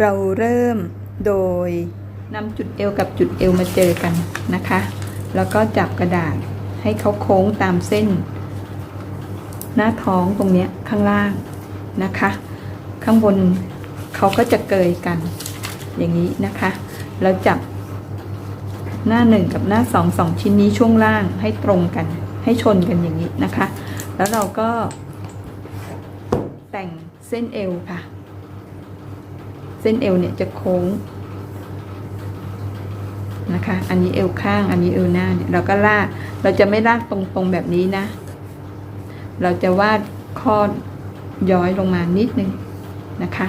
เราเริ่มโดยนำจุดเอวกับจุดเอวมาเจอกันนะคะ แล้วก็จับกระดาษให้เขาโค้งตามเส้น หน้าท้องตรงนี้ข้างล่างนะคะ ข้างบนเขาก็จะเกยกัน อย่างนี้นะคะแล้วจับหน้าหนึ่งกับหน้าสองสองชิ้นนี้ช่วงล่างให้ตรงกัน ให้ชนกันอย่างนี้นะคะ แล้วเราก็แต่งเส้นเอวค่ะ เส้นเอวเนี่ยจะโค้งนะคะ อันนี้เอวข้าง อันนี้เอวหน้าเนี่ยเราก็ลาก เราจะไม่ลากตรงๆแบบนี้นะ เราจะวาดข้อย้อยลงมานิดนึงนะคะ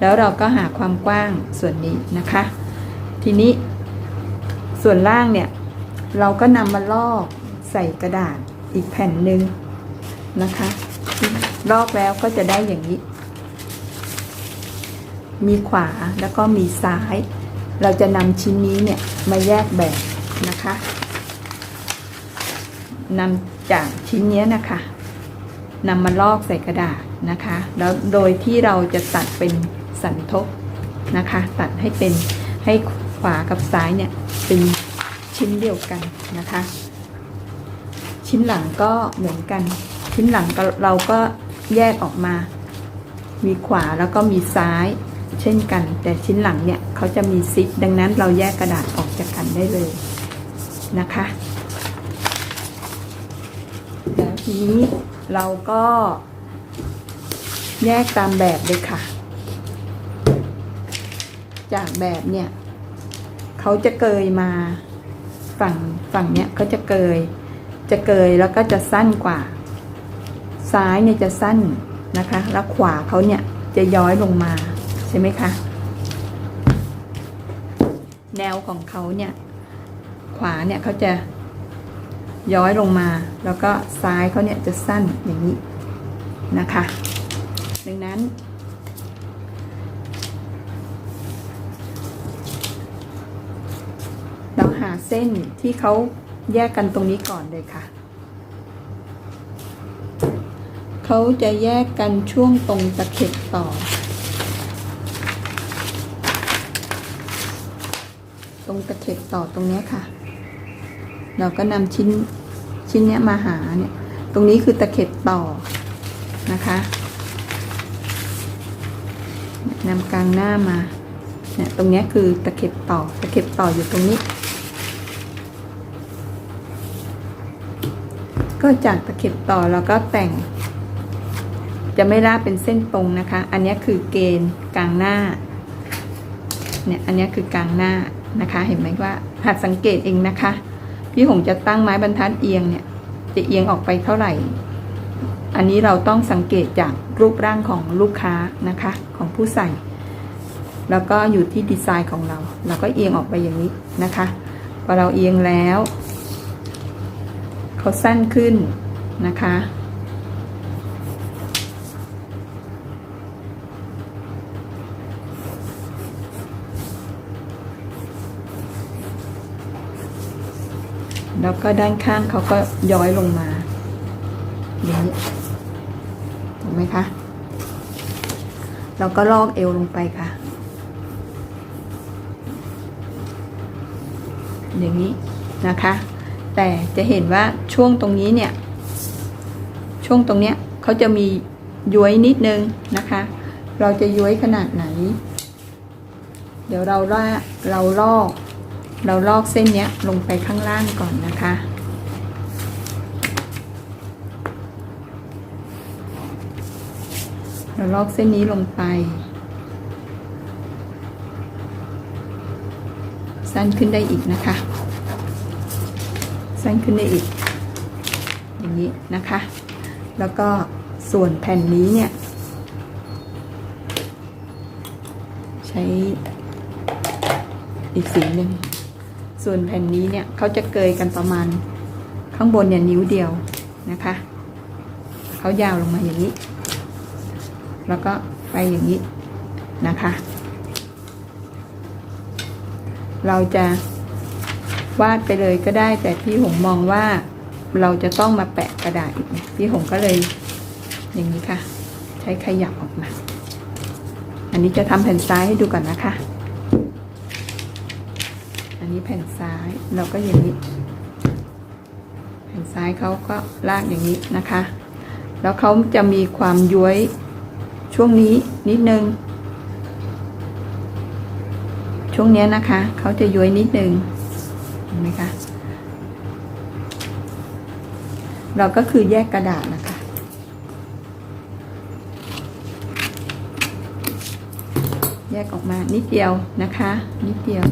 แล้วเราก็หาความกว้างส่วนนี้นะคะ ทีนี้ส่วนล่างเนี่ย เราก็นำมาลอกใส่กระดาษอีกแผ่นหนึ่งนะคะ ลอกแล้วก็จะได้อย่างนี้ มีขวาแล้วก็มีซ้าย เราจะนำชิ้นนี้เนี่ยมาแยกแบบนะคะนำจากชิ้นนี้นะคะนำมาลอกใส่กระดาษนะคะ แล้วโดยที่เราจะตัดเป็นสันทบนะคะ ตัดให้เป็นให้ขวากับซ้ายเนี่ยเป็นชิ้นเดียวกันนะคะ ชิ้นหลังก็เหมือนกัน ชิ้นหลังเราก็แยกออกมา มีขวาแล้วก็มีซ้าย เช่นกัน แต่ชิ้นหลังเนี่ยเขาจะมีซิปดังนั้นเราแยกกระดาษออกจากกันได้เลยนะคะแล้วทีนี้เราก็แยกตามแบบเลยค่ะ จากแบบเนี่ยเขาจะเกยมาฝั่งฝั่งเนี้ยเขาจะเกย จะเกยแล้วก็จะสั้นกว่า ซ้ายเนี่ยจะสั้นนะคะ แล้วขวาเขาเนี่ยจะย้อยลงมา ช่ไหมคะ แนวของเขาเนี่ย ขวาเนี่ยเขาจะย้อยลงมา แล้วก็ซ้ายเขาเนี่ยจะสั้นอย่างนี้นะคะ ดังนั้น เราหาเส้นที่เขาแยกกันตรงนี้ก่อนเลยค่ะเขาจะแยกกันช่วงตรงตะเข็บต่อ ตระเข็บต่อตรงนี้ค่ะ เราก็นำชิ้นชิ้นนี้มาหาเนี่ย ตรงนี้คือตะเข็บต่อนะคะนำกลางหน้ามาเนี่ยตรงนี้คือตะเข็บต่อตะเข็บต่ออยู่ตรงนี้ ก็จากตะเข็บต่อแล้วก็แต่ง จะไม่ลากเป็นเส้นตรงนะคะ อันนี้คือเกณฑ์กลางหน้าเนี่ยอันนี้คือกลางหน้า นะคะ เห็นไหมว่าหัดสังเกตเองนะคะ พี่หงจะตั้งไม้บรรทัดเอียงเนี่ย จะเอียงออกไปเท่าไหร่ อันนี้เราต้องสังเกตจากรูปร่างของลูกค้านะคะ ของผู้ใส่ แล้วก็อยู่ที่ดีไซน์ของเรา เราก็เอียงออกไปอย่างนี้นะคะพอเราเอียงแล้ว เขาสั้นขึ้นนะคะ แล้วก็ด้านข้างเขาก็ย้อยลงมาอย่างนี้ถูกไหมคะ เราก็ลอกเอวลงไปค่ะ อย่างนี้นะคะ แต่จะเห็นว่าช่วงตรงนี้เนี่ย ช่วงตรงเนี้ยเขาจะมีย้วยนิดนึงนะคะ เราจะย้วยขนาดไหน เดี๋ยวเราล่าเราลอก เราลอกเส้นนี้ลงไปข้างล่างก่อนนะคะ เราลอกเส้นนี้ลงไป สั้นขึ้นได้อีกนะคะ สั้นขึ้นได้อีก อย่างนี้นะคะ แล้วก็ส่วนแผ่นนี้เนี่ย ใช้อีกสีหนึ่ง ส่วนแผ่นนี้เนี่ยเขาจะเกยกันประมาณข้างบนเนี่ยนิ้วเดียวนะคะเขายาวลงมาอย่างนี้ แล้วก็ไปอย่างนี้นะคะ เราจะวาดไปเลยก็ได้ แต่พี่หงมองว่าเราจะต้องมาแปะกระดาษอีกพี่หงก็เลยอย่างนี้ค่ะ ใช้ขยับออกมา อันนี้จะทำแผ่นซ้ายให้ดูก่อนนะคะ นี้แผ่นซ้ายเราก็อย่างนี้ แผ่นซ้ายเขาก็ลากอย่างนี้นะคะ แล้วเขาจะมีความย้วยช่วงนี้นิดนึง ช่วงเนี้ยนะคะเขาจะย้วยนิดนึงเห็นไหมคะเราก็คือแยกกระดาษนะคะ แยกออกมานิดเดียวนะคะ นิดเดียว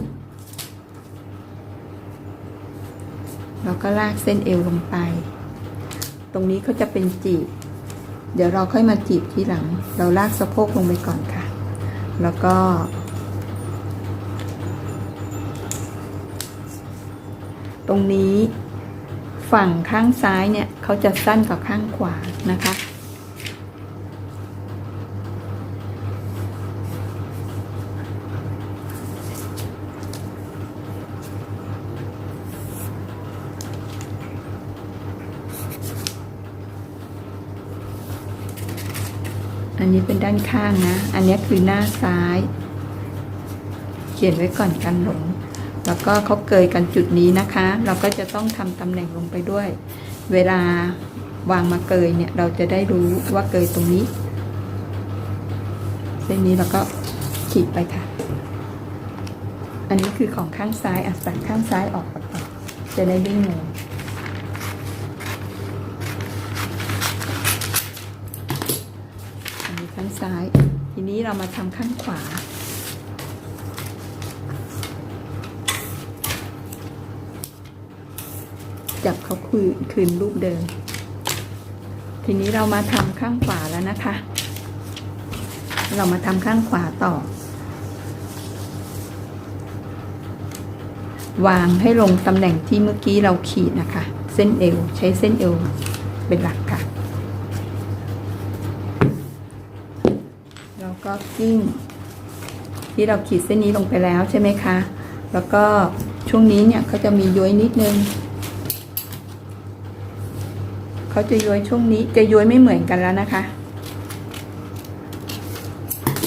เราก็ลากเส้นเอวลงไป ตรงนี้เขาจะเป็นจีบ เดี๋ยวเราค่อยมาจีบทีหลัง เราลากสะโพกลงไปก่อนค่ะ แล้วก็ ตรงนี้ฝั่งข้างซ้ายเนี่ยเขาจะสั้นกว่าข้างขวานะคะ อันนี้เป็นด้านข้างนะ อันนี้คือหน้าซ้าย เขียนไว้ก่อนกันหลง แล้วก็เขาเกยกันจุดนี้นะคะ เราก็จะต้องทำตำแหน่งลงไปด้วย เวลาวางมาเกยเนี่ย เราจะได้รู้ว่าเกยตรงนี้ เส้นนี้เราก็ขีดไปค่ะ อันนี้คือของข้างซ้ายอะตัดข้างซ้ายออกก่อนจะได้ไม่งง อันนี้ข้าง ซ้าย ทีนี้เรามาทำข้างขวา จับเขาคืนคืนรูปเดิม ทีนี้เรามาทำข้างขวาแล้วนะคะ เรามาทำข้างขวาต่อ วางให้ลงตำแหน่งที่เมื่อกี้เราขีดนะคะ เส้นเอวใช้เส้นเอวเป็นหลัก จิ้ง ที่เราขีดเส้นนี้ลงไปแล้วใช่ไหมคะ แล้วก็ช่วงนี้เนี่ยเขาจะมีย้อยนิดนึงเขาจะย้อยช่วงนี้จะย้อยไม่เหมือนกันแล้วนะคะ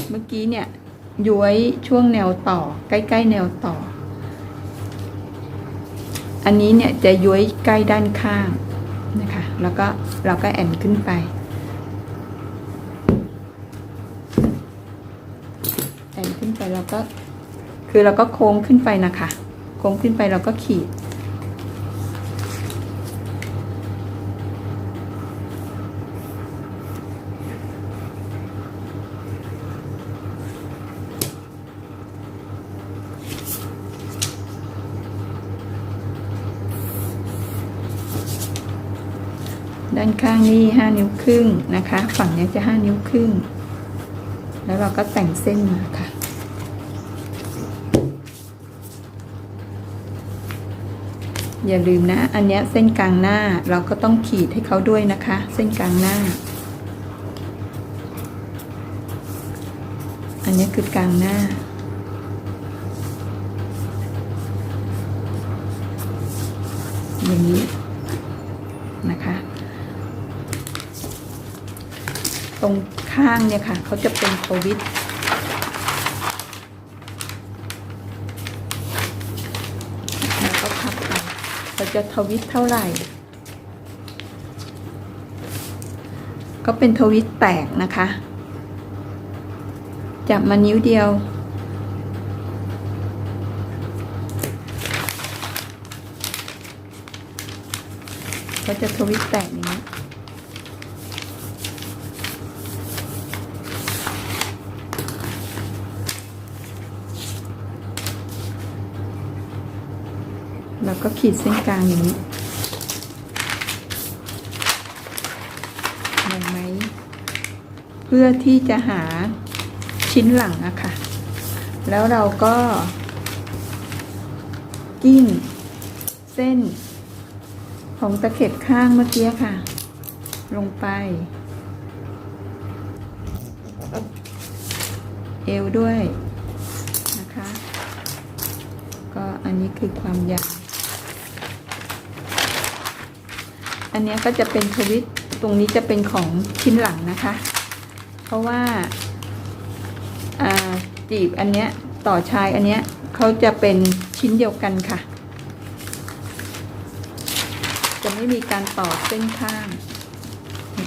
เมื่อกี้เนี่ยย้อยช่วงแนวต่อ ใกล้ๆแนวต่อ อันนี้เนี่ยจะย้อยใกล้ด้านข้างนะคะ แล้วก็เราก็แอนขึ้นไป แอนขึ้นไปเราก็ คือเราก็โค้งขึ้นไปนะคะ โค้งขึ้นไปเราก็ขีด ด้านข้างนี่ห้านิ้วครึ่งนะคะ ฝั่งนี้จะห้านิ้วครึ่ง แล้วเราก็แต่งเส้นมาค่ะ อย่าลืมนะ อันนี้เส้นกลางหน้าเราก็ต้องขีดให้เขาด้วยนะคะ เส้นกลางหน้า อันนี้คือกลางหน้า อย่างนี้นะคะ ตรงข้างเนี่ยค่ะ เขาจะเป็นโควิด แล้วก็พับไป เราจะทวิตเท่าไหร่ ก็เป็นทวิตแตกนะคะ จับมานิ้วเดียว ก็จะทวิตแตกอย่างนี้ ก็ขีดเส้นกลางอย่างนี้เห็นไหมเพื่อที่จะหาชิ้นหลังอะค่ะ แล้วเราก็ กิ้ง เส้น ของตะเข็บข้างเมื่อกี้ค่ะ ลงไป เอวด้วยนะคะ ก็อันนี้คือความยาว อันนี้ก็จะเป็นทวิตตรงนี้จะเป็นของชิ้นหลังนะคะ เพราะว่าจีบอันเนี้ยต่อชายอันเนี้ยเขาจะเป็นชิ้นเดียวกันค่ะ จะไม่มีการต่อเส้นข้าง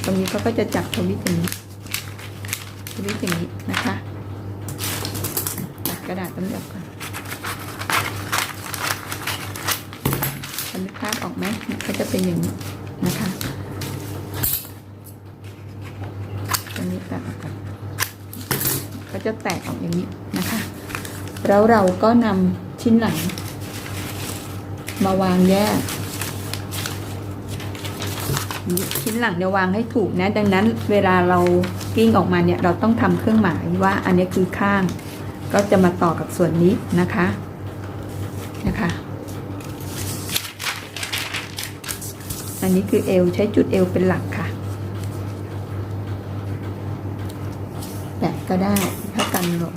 ตรงนี้เขาก็จะจับทวิตอย่างนี้ทวิตอย่างนี้นะคะตัดกระดาษต้นเดียวก่อนคันนึกภาพออกไหมเขาจะเป็นอย่างนี้ นะคะตรงนี้ตัดออกก็จะแตกออกอย่างนี้นะคะ แล้วเราก็นำชิ้นหลัง มาวางแยกชิ้นหลังเดี๋ยววางให้ถูกนะ ดังนั้นเวลาเรากิ้งออกมาเนี่ยเราต้องทำเครื่องหมายว่าอันนี้คือข้าง ก็จะมาต่อกับส่วนนี้นะคะ อันนี้คือเอวใช้จุดเอวเป็นหลักค่ะแตะก็ได้ถ้ากันหลง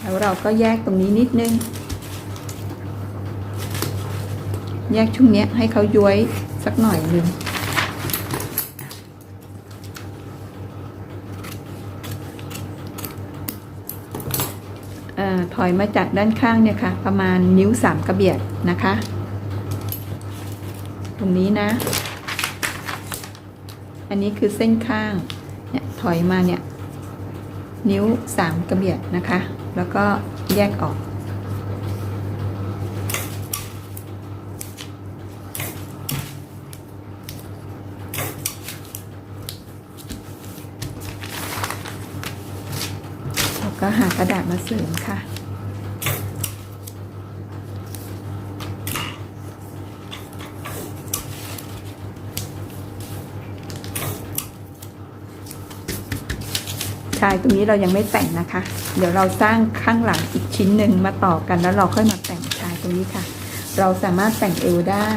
แล้วเราก็แยกตรงนี้นิดนึง แยกช่วงเนี้ยให้เขาย้วยสักหน่อยหนึ่งเออถอยมาจากด้านข้างเนี่ยค่ะ ประมาณนิ้วสามกระเบียดนะคะ ตรงนี้นะ อันนี้คือเส้นข้างเนี่ยถอยมาเนี่ย นิ้วสามกระเบียดนะคะ แล้วก็แยกออกแล้วก็หากระดาษมาเสริมค่ะ ชายตรงนี้เรายังไม่แต่งนะคะ เดี๋ยวเราสร้างข้างหลังอีกชิ้นหนึ่งมาต่อกันแล้วเราค่อยมาแต่งชายตรงนี้ค่ะ เราสามารถแต่งเอวได้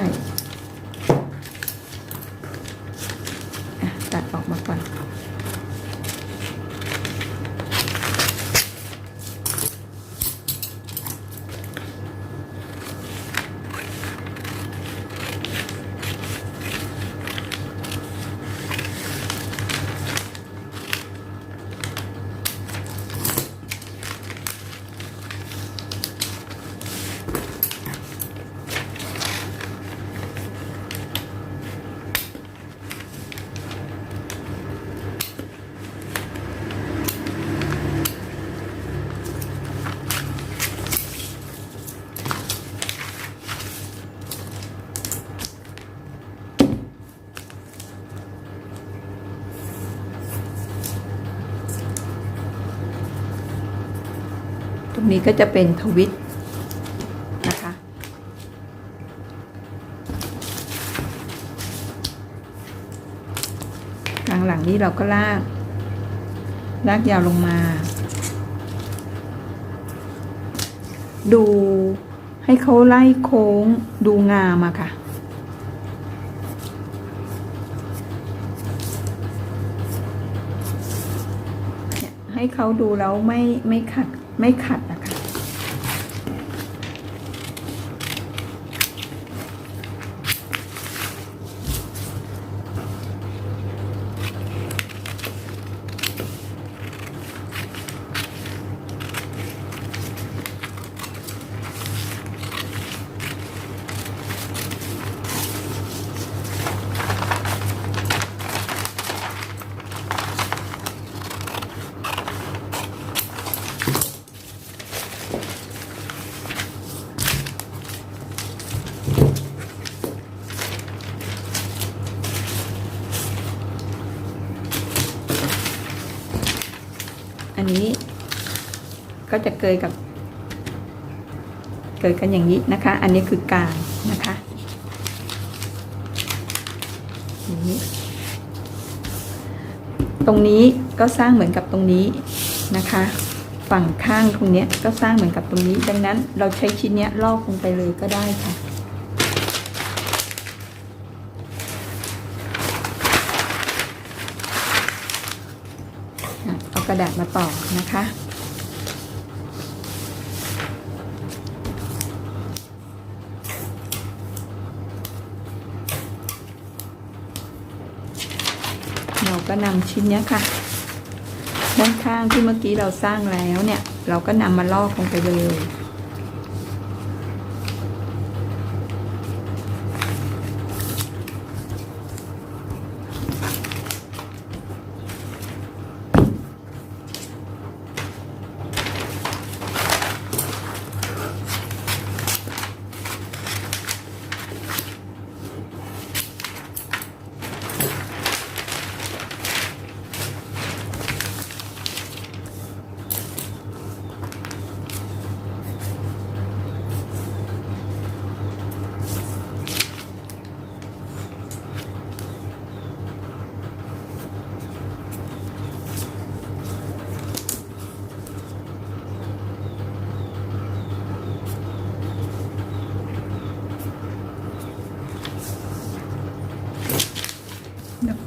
อะตัดออกมาก่อน นี้ก็จะเป็นทวิตนะคะกลางหลังนี้เราก็ลาก ลากยาวลงมา ดูให้เขาไล่โค้งดูงามอะค่ะให้เขาดูแล้วไม่ไม่ขัดไม่ขัด อันนี้ ก็จะเกยกับ เกิดกันอย่างนี้นะคะ อันนี้คือกลางนะคะนี้ตรงนี้ก็สร้างเหมือนกับตรงนี้นะคะ ฝั่งข้างตรงนี้ก็สร้างเหมือนกับตรงนี้ ดังนั้นเราใช้ชิ้นนี้ลอกลงไปเลยก็ได้ค่ะ อะเอากระ ดาษมาต่อนะคะ เราก็นำชิ้นนี้ค่ะด้านข้างที่เมื่อกี้เราสร้างแล้วเนี่ย เราก็นำมาลอกลงไปเลย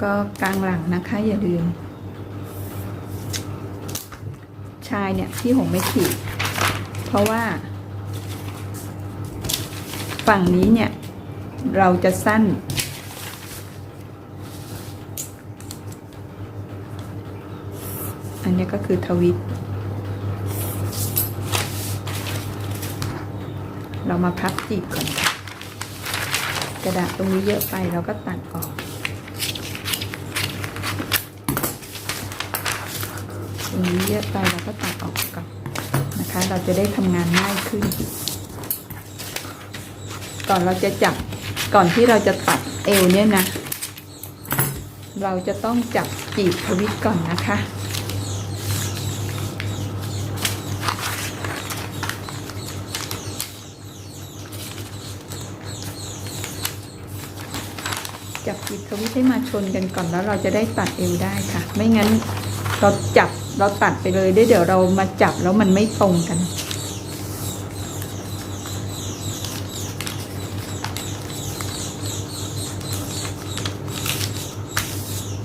ก็กลางหลังนะคะอย่าลืม ชายเนี่ยที่หงไม่ขีด เพราะว่า ฝั่งนี้เนี่ย เราจะสั้น อันนี้ก็คือทวิตเรามาพับจีบก่อนกระดาษตรงนี้เยอะไปเราก็ตัดออก รงนี้เยอะไปเราก็ตัดออกก่อนนะคะ เราจะได้ทำงานง่ายขึ้น ก่อนเราจะจับก่อนที่เราจะตัดเอวเนี่ยนะ เราจะต้องจับจีบทวิตก่อนนะคะจับจีบทวิตให้มาชนกันก่อนแล้วเราจะได้ตัดเอวได้ค่ะ ไม่งั้น เราจับเราตัดไปเลยเดี๋ยวเรามาจับแล้วมันไม่ตรงกัน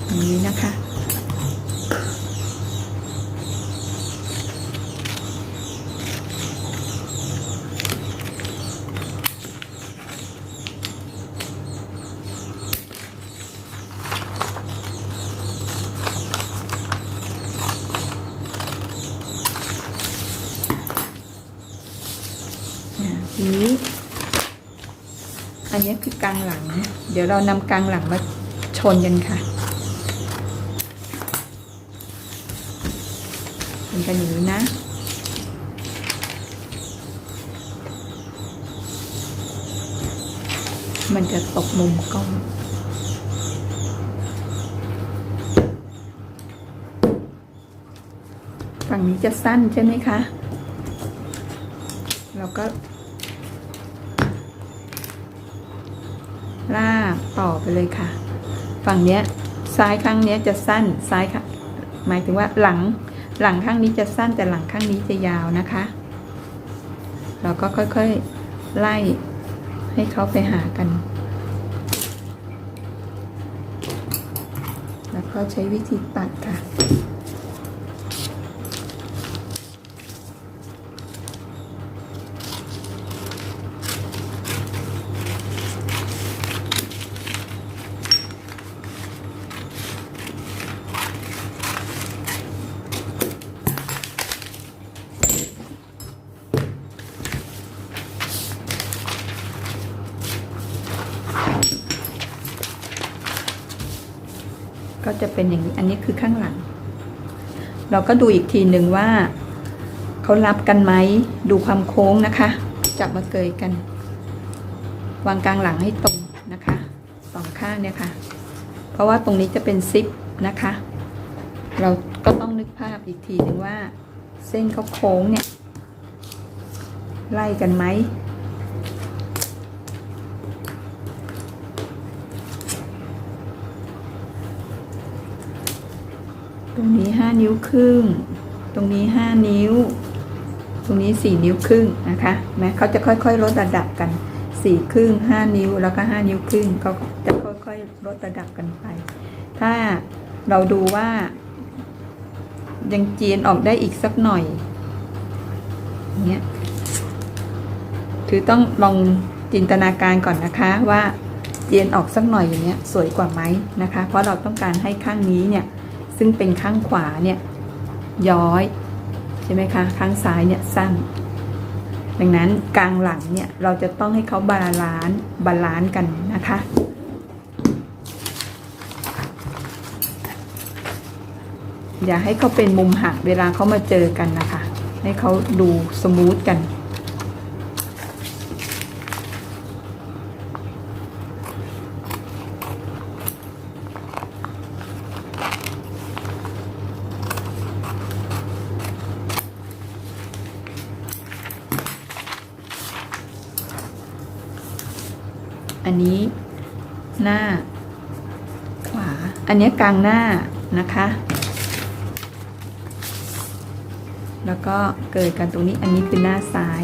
อย่างนี้นะคะ อ่าทีนี้ อันนี้คือกลางหลัง เดี๋ยวเรานำกลางหลังมาชนกันค่ะชนกันอย่างนี้นะมันจะตกมุมกล้อง ฝั่งนี้จะสั้นใช่ไหมคะ เราก็ ลาก ต่อไปเลยค่ะ ฝั่งเนี้ยซ้ายข้างเนี้ยจะสั้นซ้ายค่ะ หมายถึงว่าหลังหลังข้างนี้จะสั้นแต่หลังข้างนี้จะยาวนะคะ เราก็ค่อยๆไล่ให้เขาไปหากัน แล้วก็ใช้วิธีตัดค่ะ จะเป็นอย่างนี้ อันนี้คือข้างหลัง เราก็ดูอีกทีหนึ่งว่าเขารับกันไหม ดูความโค้งนะคะ จับมาเกยกัน วางกลางหลังให้ตรงนะคะสองข้างเนี่ยค่ะ เพราะว่าตรงนี้จะเป็นซิปนะคะ เราก็ต้องนึกภาพอีกทีหนึ่งว่า เส้นเขาโค้งเนี่ย ไล่กันไหม ต รงนี้ห้านิ้วครึ่ง ตรงนี้ห้านิ้ว ตรงนี้สี่นิ้วครึ่งนะคะแม้เขาจะค่อยๆลดระดับกันสี่ครึ่งห้านิ้วแล้วก็ห้านิ้วครึ่งก็จะค่อยๆลดระดับกันไป ถ้าเราดูว่ายังเจียนออกได้อีกสักหน่อยอย่างเงี้ยคือต้องลองจินตนาการก่อนนะคะว่าเจียนออกสักหน่อยอย่างเงี้ยสวยกว่าไหมนะคะ เพราะเราต้องการให้ข้างนี้เนี่ย ซึ่งเป็นข้างขวาเนี่ยย้อยใช่ไหมคะข้างซ้ายเนี่ยสั้น ดังนั้นกลางหลังเนี่ยเราจะต้องให้เขาบาลานซ์บาลานซ์กันนะคะอย่าให้เขาเป็นมุมหักเวลาเขามาเจอกันนะคะ ให้เขาดูสมูทกัน นี้ หน้า ขวา อันนี้กลางหน้านะคะ แล้วก็เกิดกันตรงนี้อันนี้คือหน้าซ้าย